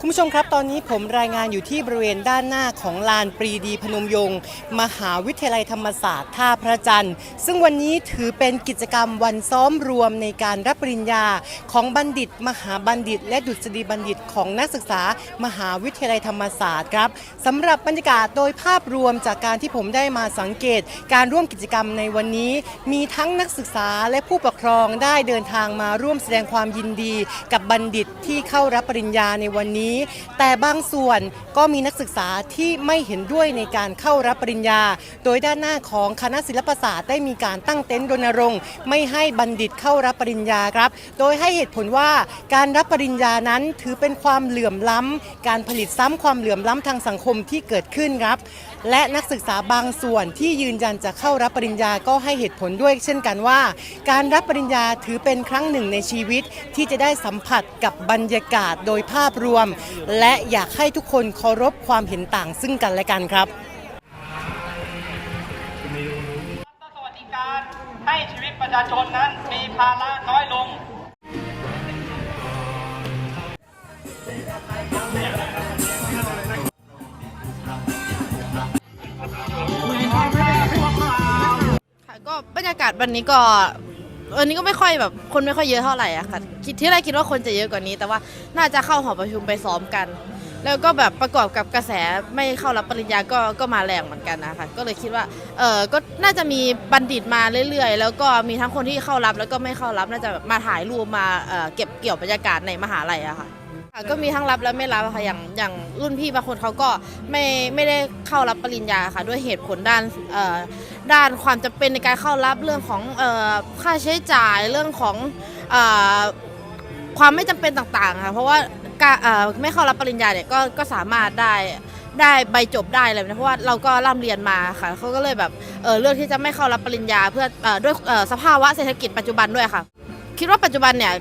คุณผู้ชมครับ ตอนนี้ผมรายงานอยู่ที่บริเวณด้านหน้าของลานปรีดีพนมยงค์มหาวิทยาลัยธรรมศาสตร์ท่าพระจันทร์ ซึ่งวันนี้ถือเป็นกิจกรรมวันซ้อมรวมในการรับปริญญาของบัณฑิต มหาบัณฑิต และดุษฎีบัณฑิตของนักศึกษามหาวิทยาลัยธรรมศาสตร์ครับสำหรับบรรยากาศโดยภาพรวมจากการที่ผมได้มาสังเกต การร่วมกิจกรรมในวันนี้ มีทั้งนักศึกษาและผู้ปกครองได้เดินทางมาร่วมแสดงความยินดี กับบัณฑิตที่เข้ารับปริญญาในวันนี้แต่บางส่วนก็มีนักศึกษาที่ไม่เห็นด้วยในการเข้ารับปริญญา โดยด้านหน้าของคณะศิลปศาสตร์ได้มีการตั้งเต็นท์รณรงค์ ไม่ให้บัณฑิตเข้ารับปริญญาครับ โดยให้เหตุผลว่าการรับปริญญานั้นถือเป็นความเหลื่อมล้ำการผลิตซ้ำความเหลื่อมล้ำทางสังคมที่เกิดขึ้นครับและนักศึกษาบางส่วนที่ยืนยันจะเข้ารับปริญญาก็ให้เหตุผลด้วย เช่นกันว่า การรับปริญญาถือเป็นครั้งหนึ่งในชีวิต ที่จะได้สัมผัสกับบรรยากาศโดยภาพรวม และอยากให้ทุกคนเคารพความเห็นต่างซึ่งกันและกันครับสวัสดิการให้ชีวิตประชาชนนั้นมีภาระน้อยลง วันนี้ก็วันนี้ก็ไม่ค่อยแบบคนไม่ค่อยเยอะเท่าไหร่อะค่ะคิดที่แรกคิดว่าคนจะเยอะกว่านี้ แต่ว่าน่าจะเข้าหอประชุมไปซ้อมกัน แล้วก็แบบประกอบกับกระแสไม่เข้ารับปริญญาก็ก็มาแรงเหมือนกันนะคะก็เลยคิดว่าเออก็น่าจะมีบัณฑิตมาเรื่อยๆ แล้วก็มีทั้งคนที่เข้ารับแล้วก็ไม่เข้ารับน่าจะแบบมาถ่ายรูปมาเอ่อเก็บเกี่ยวบรรยากาศในมหาลัยอะค่ะค่ะก็มีทั้งรับและไม่รับค่ะอย่างอย่างรุ่นพี่บางคนเขาก็ไม่ไม่ได้เข้ารับปริญญาค่ะ ด้วยเหตุผลด้านเอ่อ ด้านความจำเป็นในการเข้ารับเรื่องของออค่าใช้จ่ายเรื่องของอความไม่จำเป็นต่างๆค่ะเพราะว่าการไม่เข้ารับปริญญาเนี่ยก็ก็สามารถได้ได้ใบจบได้เลยนะเพราะว่าเราก็ร่ำเรียนมาค่ะเขาก็เลยแบบเเลือกที่จะไม่เข้ารับปริญญาเพื่ออด้วยสภาวะเศรษฐกิจปัจจุบันด้วยค่ะ คิดว่าปัจจุบันเนี่ย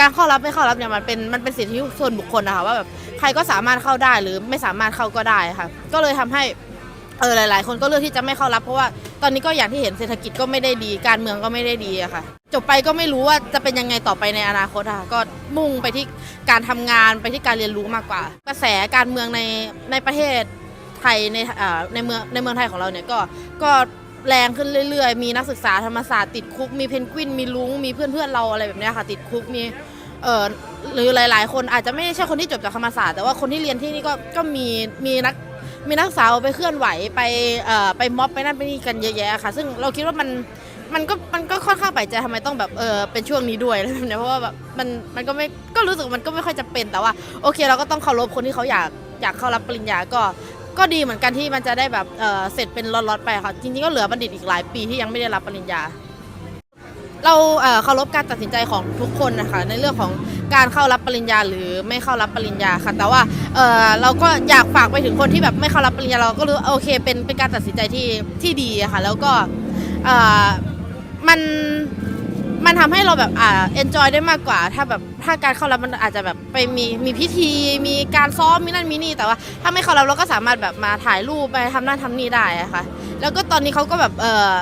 การเข้ารับไม่เข้ารับเนี่ยมันเป็นมันเป็นสิทธิส่วนบุคคลนะคะว่าแบบใครก็สามารถเข้าได้หรือไม่สามารถเข้าก็ได้ค่ะ ก็เลยทำให้ เออหลาย ๆ คนก็เลือกที่จะไม่เข้ารับเพราะว่าตอนนี้ก็อย่างที่เห็นเศรษฐกิจก็ไม่ได้ดี การเมืองก็ไม่ได้ดีอะค่ะ จบไปก็ไม่รู้ว่าจะเป็นยังไงต่อไปในอนาคตอะค่ะก็มุ่งไปที่การทำงานไปที่การเรียนรู้มากกว่า กระแสการเมืองในในประเทศไทยในเอ่อในเมืองในเมืองไทยของเราเนี่ยก็ก็แรงขึ้นเรื่อย ๆ มีนักศึกษาธรรมศาสตร์ติดคุกมีเพนกวินมีลุงมีเพื่อนๆเราอะไรแบบเนี้ยค่ะ ติดคุกมีเออหรือหลาย ๆ คนอาจจะไม่ใช่คนที่จบจากธรรมศาสตร์แต่ว่าคนที่เรียนที่นี่ก็ก็มีมีนัก มีนักศึกษาไปเคลื่อนไหวไปเอ่อไปม็อบไปนั่นไปนี่กันเยอะแยะค่ะ ซึ่งเราคิดว่ามันมันก็มันก็ค่อนข้างแปลกใจทำไมต้องแบบเออเป็นช่วงนี้ด้วยอะไรแบบนี้เพราะว่าแบบมันมันก็ไม่ก็รู้สึกมันก็ไม่ค่อยจะเป็นแต่ว่า โอเคเราก็ต้องเคารพคนที่เขาอยากอยากเข้ารับปริญญาก็ก็ดีเหมือนกันที่มันจะได้แบบเออเสร็จเป็นล็อตๆไปค่ะจริงๆก็เหลือบัณฑิตอีกหลายปีที่ยังไม่ได้รับปริญญา เราเอ่อเคารพการตัดสินใจของทุกคนนะคะในเรื่องของ การเข้ารับปริญญาหรือไม่เข้ารับปริญญาค่ะ แต่ว่าเออเราก็อยากฝากไปถึงคนที่แบบไม่เข้ารับปริญญาเราก็รู้โอเคเป็นเป็นการตัดสินใจที่ที่ดีอะค่ะ แล้วก็เอ่อมันมันทำให้เราแบบอ่า enjoy ได้มากกว่า ถ้าแบบถ้าการเข้ารับมันอาจจะแบบไปมีมีพิธีมีการซ้อมมีนั่นมีนี่แต่ว่า ถ้าไม่เข้ารับเราก็สามารถแบบมาถ่ายรูปไปทำนั่นทำนี่ได้อะค่ะ แล้วก็ตอนนี้เขาก็แบบเอ่อ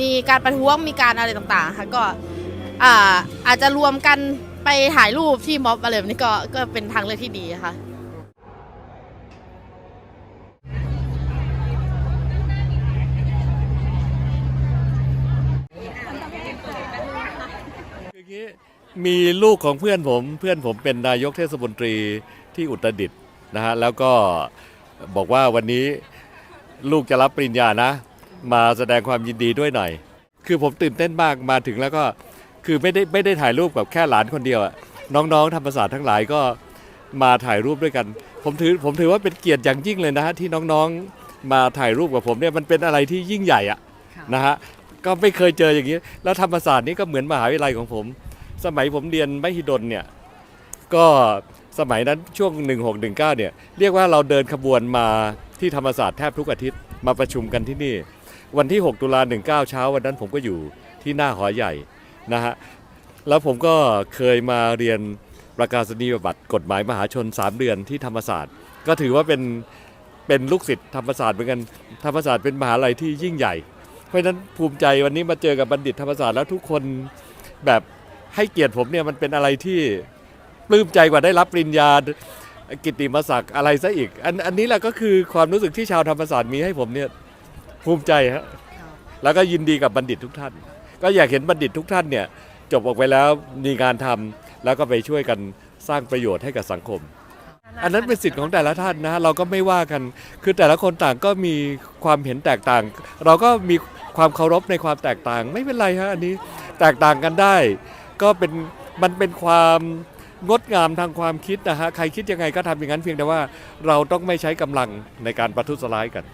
มีการประท้วงมีการอะไรต่างๆค่ะก็อ่าอาจจะรวมกัน ไปถ่ายรูปที่ม็อบอะไรแบบนี้ก็ก็เป็นทางเลือกที่ดีค่ะอย่างนี้มีลูกของเพื่อนผมเพื่อนผมเป็นนายกเทศมนตรีที่อุตรดิตถ์นะฮะแล้วก็บอกว่าวันนี้ลูกจะรับปริญญานะ มาแสดงความยินดีด้วยหน่อย คือผมตื่นเต้นมากมาถึงแล้วก็ คือไม่ได้ไม่ได้ถ่ายรูปกับแค่หลานคนเดียวอะน้องๆธรรมศาสตร์ทั้งหลายก็มาถ่ายรูปด้วยกัน ผมถือผมถือว่าเป็นเกียรติอย่างยิ่งเลยนะฮะที่น้องๆมาถ่ายรูปกับผมเนี่ยมันเป็นอะไรที่ยิ่งใหญ่อะนะฮะก็ไม่เคยเจออย่างนี้ แล้วธรรมศาสตร์นี่ก็เหมือนมหาวิทยาลัยของผม สมัยผมเรียนมหิดลเนี่ยก็สมัยนั้นช่วง 1619เนี่ยเรียกว่าเราเดินขบวนมาที่ธรรมศาสตร์แทบทุกอาทิตย์มาประชุมกันที่นี่ วันที่ 6 ตุลา19 เช้าวันนั้นผมก็อยู่ที่หน้าหอใหญ่ นะฮะแล้วผมก็เคยมาเรียนประกาศนียบัตรกฎหมายมหาชน 3 เดือนที่ธรรมศาสตร์ ก็ถือว่าเป็นเป็นลูกศิษย์ธรรมศาสตร์เหมือนกันธรรมศาสตร์เป็นมหาลัยที่ยิ่งใหญ่ เพราะฉะนั้นภูมิใจวันนี้มาเจอกับบัณฑิตธรรมศาสตร์แล้วทุกคนแบบให้เกียรติผมเนี่ยมันเป็นอะไรที่ปลื้มใจกว่าได้รับปริญญากิตติมศักดิ์อะไรซะอีก อันอันนี้แหละก็คือความรู้สึกที่ชาวธรรมศาสตร์มีให้ผมเนี่ยภูมิใจฮะแล้วก็ยินดีกับบัณฑิตทุกท่าน ก็อยากเห็นบัณฑิตทุกท่านเนี่ยจบออกไปแล้วมีงานทำแล้วก็ไปช่วยกันสร้างประโยชน์ให้กับสังคม อันนั้นเป็นสิทธิ์ของแต่ละท่านนะ เราก็ไม่ว่ากัน คือแต่ละคนต่างก็มีความเห็นแตกต่าง เราก็มีความเคารพในความแตกต่าง ไม่เป็นไรฮะอันนี้แตกต่างกันได้ ก็เป็นมันเป็นความงดงามทางความคิดนะฮะใครคิดยังไงก็ทำอย่างนั้นเพียงแต่ว่าเราต้องไม่ใช้กำลังในการประทุษร้ายกัน